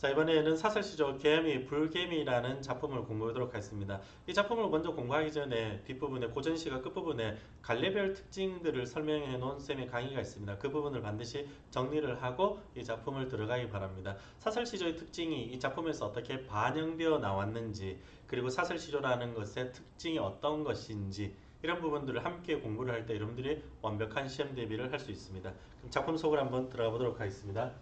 자 이번에는 사설시조 개미 불개미라는 작품을 공부하도록 하겠습니다. 이 작품을 먼저 공부하기 전에 뒷부분에 고전시가 끝부분에 갈래별 특징들을 설명해 놓은 쌤의 강의가 있습니다. 그 부분을 반드시 정리를 하고 이 작품을 들어가기 바랍니다. 사설시조의 특징이 이 작품에서 어떻게 반영되어 나왔는지 그리고 사설시조라는 것의 특징이 어떤 것인지 이런 부분들을 함께 공부를 할 때 여러분들이 완벽한 시험 대비를 할 수 있습니다. 그럼 작품 속으로 한번 들어가 보도록 하겠습니다.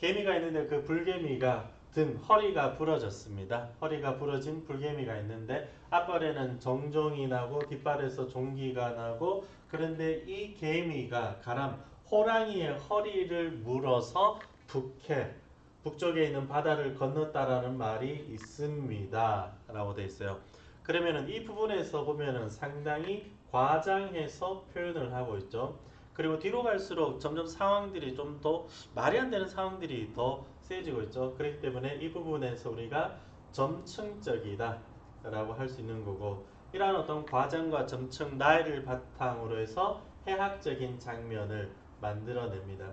개미가 있는데 그 불개미가 등 허리가 부러졌습니다. 허리가 부러진 불개미가 있는데 앞발에는 정종이 나고 뒷발에서 종기가 나고 그런데 이 개미가 가람 호랑이의 허리를 물어서 북해 북쪽에 있는 바다를 건넜다라는 말이 있습니다. 라고 되어 있어요. 그러면은 이 부분에서 보면은 상당히 과장해서 표현을 하고 있죠. 그리고 뒤로 갈수록 점점 상황들이 좀 더 말이 안 되는 상황들이 더 세지고 있죠. 그렇기 때문에 이 부분에서 우리가 점층적이다 라고 할 수 있는 거고 이러한 어떤 과장과 점층 나이를 바탕으로 해서 해학적인 장면을 만들어냅니다.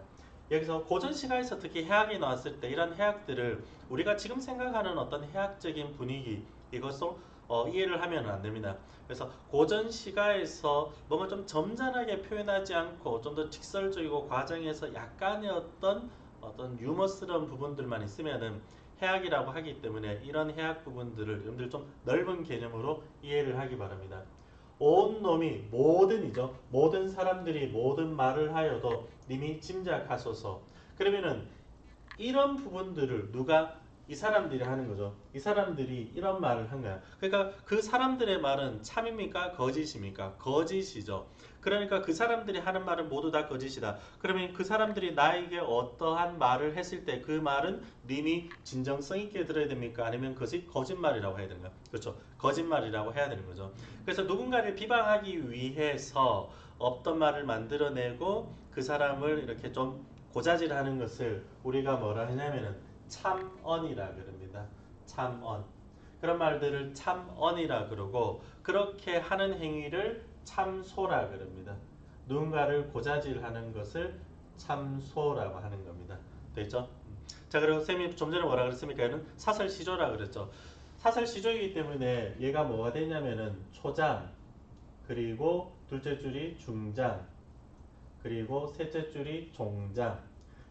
여기서 고전 시가에서 특히 해학이 나왔을 때 이런 해학들을 우리가 지금 생각하는 어떤 해학적인 분위기 이것을 어, 이해를 하면 안 됩니다. 그래서 고전 시가에서 뭔가 좀 점잖하게 표현하지 않고 좀 더 직설적이고 과정에서 약간의 어떤 어떤 유머스러운 부분들만 있으면은 해학이라고 하기 때문에 이런 해학 부분들을 여러분들 좀 넓은 개념으로 이해를 하기 바랍니다. 온 놈이 모든이죠. 모든 사람들이 모든 말을 하여도 님이 짐작하소서. 그러면은 이런 부분들을 누가 이 사람들이 하는 거죠. 이 사람들이 이런 말을 한 거야. 그러니까 그 사람들의 말은 참입니까? 거짓입니까? 거짓이죠. 그러니까 그 사람들이 하는 말은 모두 다 거짓이다. 그러면 그 사람들이 나에게 어떠한 말을 했을 때 그 말은 님이 진정성 있게 들어야 됩니까? 아니면 그것이 거짓말이라고 해야 되는가? 그렇죠. 거짓말이라고 해야 되는 거죠. 그래서 누군가를 비방하기 위해서 없던 말을 만들어내고 그 사람을 이렇게 좀 고자질하는 것을 우리가 뭐라 하냐면은 참언이라 그럽니다. 참언. 그런 말들을 참언이라 그러고 그렇게 하는 행위를 참소라 그럽니다. 누군가를 고자질하는 것을 참소라고 하는 겁니다. 됐죠? 자 그리고 쌤이 좀 전에 뭐라 그랬습니까? 얘는 사설시조라 그랬죠. 사설시조이기 때문에 얘가 뭐가 되냐면은 초장 그리고 둘째 줄이 중장 그리고 셋째 줄이 종장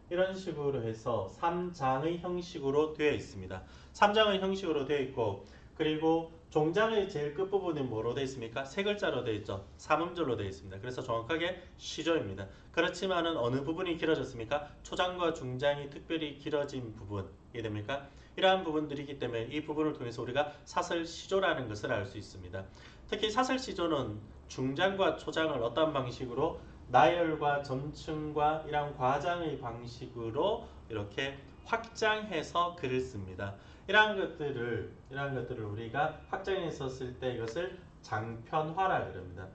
이런 식으로 해서 3장의 형식으로 되어 있습니다. 3장의 형식으로 되어 있고 그리고 종장의 제일 끝부분이 뭐로 되어 있습니까? 세 글자로 되어 있죠. 삼음절로 되어 있습니다. 그래서 정확하게 시조입니다. 그렇지만은 어느 부분이 길어졌습니까? 초장과 중장이 특별히 길어진 부분 이해됩니까? 이러한 부분들이기 때문에 이 부분을 통해서 우리가 사설 시조라는 것을 알 수 있습니다. 특히 사설 시조는 중장과 초장을 어떤 방식으로 나열과 점층과 이러한 과장의 방식으로 이렇게 확장해서 글을 씁니다. 이러한 것들을 이러한 것들을 우리가 확장해서 쓸 때 이것을 장편화라 그럽니다.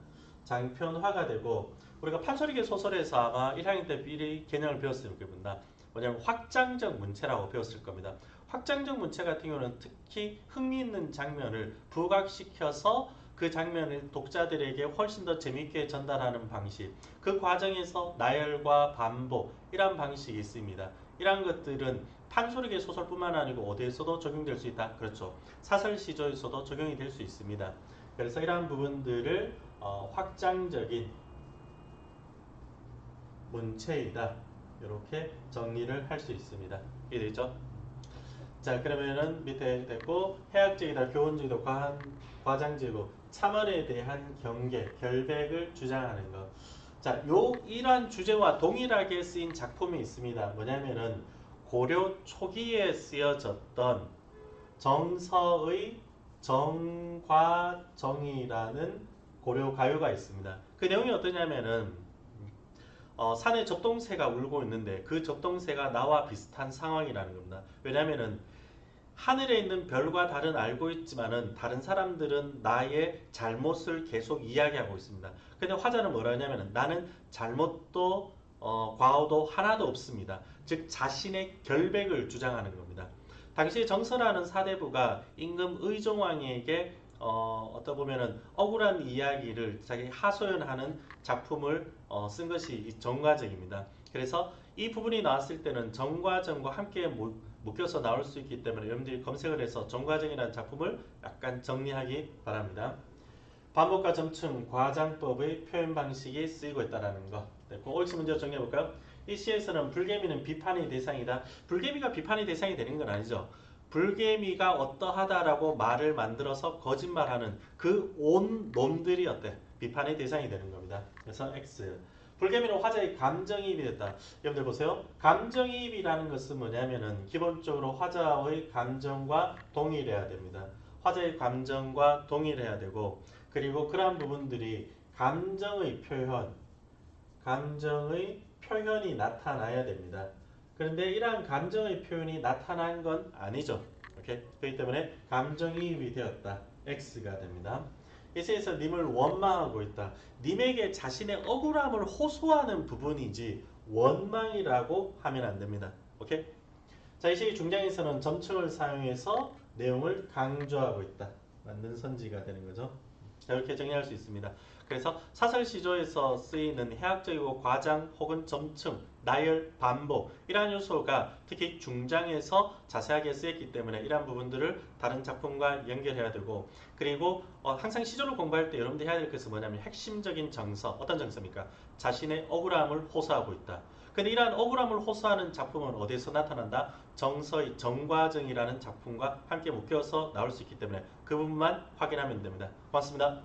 장편화가 되고 우리가 판소리계 소설에서 아마 1학년 때 미리 개념을 배웠을 겁니다. 뭐냐면 확장적 문체라고 배웠을 겁니다. 확장적 문체 같은 경우는 특히 흥미있는 장면을 부각시켜서 그 장면을 독자들에게 훨씬 더 재밌게 전달하는 방식 그 과정에서 나열과 반복 이러한 방식이 있습니다. 이러한 것들은 판소리계 소설뿐만 아니고 어디에서도 적용될 수 있다. 그렇죠. 사설 시조에서도 적용이 될 수 있습니다. 그래서 이러한 부분들을 어, 확장적인 문체이다. 이렇게 정리를 할 수 있습니다. 이해되죠? 자 그러면은 밑에 됐고 해학적이다, 교훈적이다, 과한, 과장적이고 참언에 대한 경계, 결백을 주장하는 것. 자, 요 이러한 주제와 동일하게 쓰인 작품이 있습니다. 뭐냐면은 고려 초기에 쓰여졌던 정서의 정과정이라는 고려 가요가 있습니다. 그 내용이 어떠냐면은 어, 산에 적동새가 울고 있는데 그 적동새가 나와 비슷한 상황이라는 겁니다. 왜냐면은 하늘에 있는 별과 달은 알고 있지만은 다른 사람들은 나의 잘못을 계속 이야기하고 있습니다. 근데 화자는 뭐라 하냐면은 나는 잘못도 어, 과오도 하나도 없습니다. 즉 자신의 결백을 주장하는 겁니다. 당시 정서라는 사대부가 임금 의종왕에게 어, 어떠 보면은 억울한 이야기를 자기 하소연하는 작품을 어, 쓴 것이 정가적입니다. 그래서 이 부분이 나왔을 때는 정과정과 함께 모- 묶여서 나올 수 있기 때문에 여러분들이 검색을 해서 정과정이라는 작품을 약간 정리하기 바랍니다. 반복과 점층, 과장법의 표현 방식이 쓰이고 있다는 거. 네, 그 옳지 문제 정리해 볼까요? 이 시에서는 불개미는 비판의 대상이다. 불개미가 비판의 대상이 되는 건 아니죠. 불개미가 어떠하다라고 말을 만들어서 거짓말하는 그 온 놈들이 어때? 비판의 대상이 되는 겁니다. 그래서 X. 불개미는 화자의 감정이입이 됐다. 여러분들 보세요. 감정이입이라는 것은 뭐냐면은 기본적으로 화자의 감정과 동일해야 됩니다. 화자의 감정과 동일해야 되고 그리고 그러한 부분들이 감정의 표현, 감정의 표현이 나타나야 됩니다. 그런데 이러한 감정의 표현이 나타난 건 아니죠. 오케이? 그렇기 때문에 감정이입이 되었다. X가 됩니다. 이세에서 님을 원망하고 있다. 님에게 자신의 억울함을 호소하는 부분이지 원망이라고 하면 안 됩니다. 오케이? 자, 이 시기 중장에서는 점층을 사용해서 내용을 강조하고 있다. 맞는 선지가 되는 거죠. 자, 이렇게 정리할 수 있습니다. 그래서 사설 시조에서 쓰이는 해학적이고 과장 혹은 점층, 나열, 반복 이러한 요소가 특히 중장에서 자세하게 쓰였기 때문에 이러한 부분들을 다른 작품과 연결해야 되고 그리고 어, 항상 시조를 공부할 때 여러분들 해야 될 것은 뭐냐면 핵심적인 정서 어떤 정서입니까? 자신의 억울함을 호소하고 있다. 근데 이러한 억울함을 호소하는 작품은 어디에서 나타난다? 정서의 정과정이라는 작품과 함께 묶여서 나올 수 있기 때문에 그 부분만 확인하면 됩니다. 고맙습니다.